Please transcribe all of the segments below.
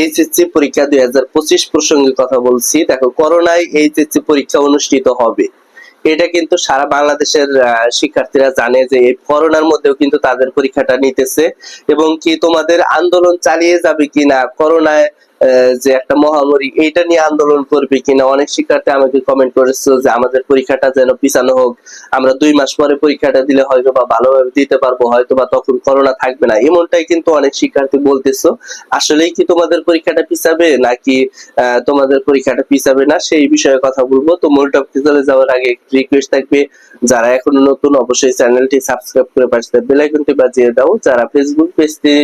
HSC পরীক্ষা দুই হাজার পঁচিশ প্রসঙ্গে কথা বলছি। দেখো, করোনায় এইচএসসি পরীক্ষা অনুষ্ঠিত হবে। এটা কিন্তু সারা বাংলাদেশের শিক্ষার্থীরা জানে যে এই করোনার মধ্যেও কিন্তু তাদের পরীক্ষাটা নিতেছে। এবং কি তোমাদের আন্দোলন চালিয়ে যাবে কিনা, করোনায় যে একটা মহামারী, এইটা নিয়ে আন্দোলন করবে কিনা, অনেক শিক্ষার্থী আমাকে কমেন্ট করেছে যে আমাদের পরীক্ষাটা যেন পিছানো হোক। আমরা দুই মাস পরে পরীক্ষাটা দিলে হয়তো বা ভালোভাবে দিতে পারব, হয়তো বা তখন করোনা থাকবে না। এমনটাই কিন্তু অনেক শিক্ষার্থী বলতেছো। আসলেই কি তোমাদের পরীক্ষাটা পিছাবে নাকি তোমাদের পরীক্ষাটা পিছাবে না? সেই বিষয়ে কথা বলব। তো মূল টপিকে চলে যাওয়ার আগে রিকোয়েস্ট থাকবে, যারা এখনও নতুন অবশ্যই চ্যানেলটি সাবস্ক্রাইব করে পাশে বেল আইকনটি বাজিয়ে দাও। যারা ফেসবুক পেজ দিয়ে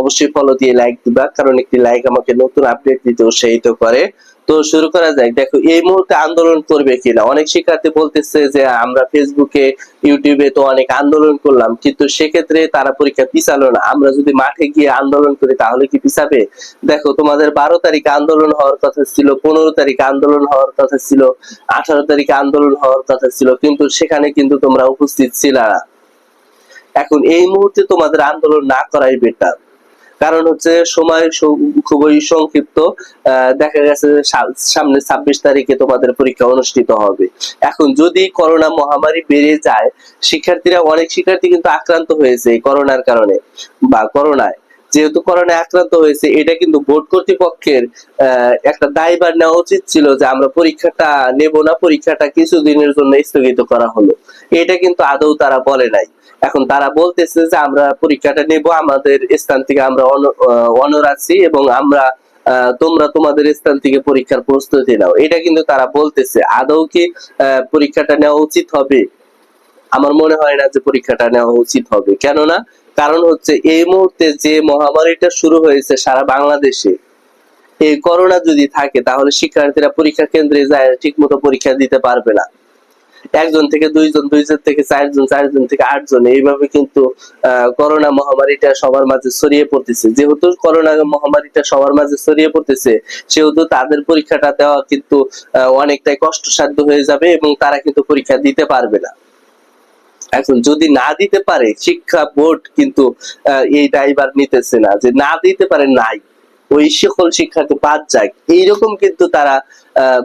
অবশ্যই ফলো দিয়ে লাইক দিবা, কারণ একটি লাইক আমাকে নতুন আপডেট দিতে উৎসাহিত করে। তো শুরু করা যাক। দেখো, এই মুহূর্তে আন্দোলন করবে কিনা? অনেক শিক্ষার্থী বলতেছে যে, আমরা ফেসবুকে ইউটিউবে তো অনেক আন্দোলন করলাম। কিন্তু সেক্ষেত্রে তারা পরীক্ষা পিছালো না। আমরা যদি মাঠে গিয়ে আন্দোলন করি, তাহলে কি পিছাবে? দেখো, তোমাদের বারো তারিখে আন্দোলন হওয়ার কথা ছিল, পনেরো তারিখে আন্দোলন হওয়ার কথা ছিল, আঠারো তারিখে আন্দোলন হওয়ার কথা ছিল, কিন্তু সেখানে কিন্তু তোমরা উপস্থিত ছিল না। এখন এই মুহূর্তে তোমাদের আন্দোলন না করাই বেটার কারণ হচ্ছে সময় খুবই সংক্ষিপ্ত। দেখা গেছে সামনে ছাব্বিশ তারিখে তোমাদের পরীক্ষা অনুষ্ঠিত হবে। এখন যদি করোনা মহামারী বেড়ে যায়, শিক্ষার্থীরা, অনেক শিক্ষার্থী কিন্তু আক্রান্ত হয়েছে করোনার কারণে বা করোনায়। যেহেতু করোনায় আক্রান্ত হয়েছে, এটা কিন্তু বোর্ড কর্তৃপক্ষের একটা দায়ভার নেওয়া উচিত ছিল যে আমরা পরীক্ষাটা নেব না, পরীক্ষাটা কিছুদিনের জন্য স্থগিত করা হলো। এটা কিন্তু আদৌ তারা বলে নাই। এখন তারা বলতেছে যে আমরা পরীক্ষাটা নেব, আমাদের স্থান থেকে আমরা অনর আছি এবং আমরা তোমরা তোমাদের স্থান থেকে পরীক্ষার প্রস্তুতি নাও। এটা কিন্তু তারা বলতেছে। আদৌ কি পরীক্ষাটা নেওয়া উচিত হবে? আমার মনে হয় না যে পরীক্ষাটা নেওয়া উচিত হবে। কেননা কারণ হচ্ছে এই মুহূর্তে যে মহামারীটা শুরু হয়েছে সারা বাংলাদেশে, এই করোনা যদি থাকে তাহলে শিক্ষার্থীরা পরীক্ষা কেন্দ্রে যায় ঠিক মতো পরীক্ষা দিতে পারবে না। একজন থেকে দুইজন দুইজন থেকে চারজন চারজন থেকে আটজন, এইভাবে কিন্তু করোনা মহামারীটা সবার মাঝে ছড়িয়ে পড়তেছে। যেহেতু করোনা মহামারীটা সবার মাঝে ছড়িয়ে পড়তেছে, সেহেতু তাদের পরীক্ষাটা দেওয়া কিন্তু অনেকটাই কষ্টসাধ্য হয়ে যাবে এবং তারা কিন্তু পরীক্ষা দিতে পারবে না। এখন যদি না দিতে পারে, শিক্ষা বোর্ড কিন্তু এই দায়ভার নিতেছে না যে না দিতে পারে, নাই। ওই সকল শিক্ষার্থী বাদ যায় এইরকম কিন্তু তারা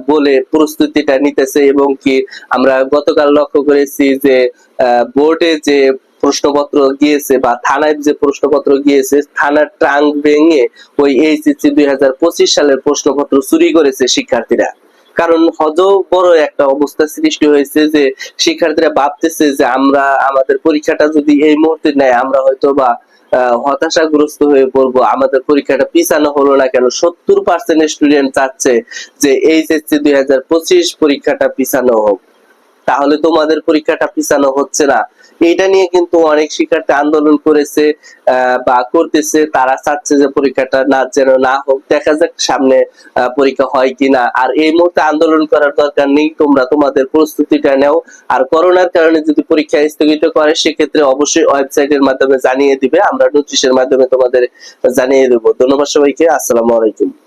বলে প্রস্তুতিটা নিতেছে এবং কি আমরা গতকাল লক্ষ্য করেছি যে বোর্ডে যে প্রশ্নপত্র গিয়েছে বা থানায় যে প্রশ্নপত্র গিয়েছে, থানার ট্রাঙ্ক ভেঙে ওই এইচএসসি দুই হাজার পঁচিশ সালের প্রশ্নপত্র চুরি করেছে শিক্ষার্থীরা। কারণ হজ বড় একটা অবস্থা সৃষ্টি হয়েছে যে শিক্ষার্থীরা ভাবতেছে যে আমরা, আমাদের পরীক্ষাটা যদি এই মুহূর্তে নেয়, আমরা হয়তো বা হতাশাগ্রস্ত হয়ে পড়ব। আমাদের পরীক্ষাটা পিছানো হলো না কেন? সত্তর পার্সেন্ট স্টুডেন্ট চাচ্ছে যে এইচএসসি দুই হাজার পঁচিশ পরীক্ষাটা পিছানো হোক। তাহলে তোমাদের পরীক্ষাটা পিছানো হচ্ছে না। এটা নিয়ে কিন্তু অনেক শিক্ষার্থী আন্দোলন করেছে বা করতেছে। তারা চাচ্ছে যে পরীক্ষাটা না যেন না হোক, দেখা যাক সামনে পরীক্ষা হয় কিনা। আর এই মুহূর্তে আন্দোলন করার দরকার নেই, তোমরা তোমাদের প্রস্তুতিটা নাও। আর করোনার কারণে যদি পরীক্ষা স্থগিত করে, সেক্ষেত্রে অবশ্যই ওয়েবসাইটের মাধ্যমে জানিয়ে দিবে। আমরা নোটিশের মাধ্যমে তোমাদের জানিয়ে দেবো। ধন্যবাদ সবাইকে। আসসালামু আলাইকুম।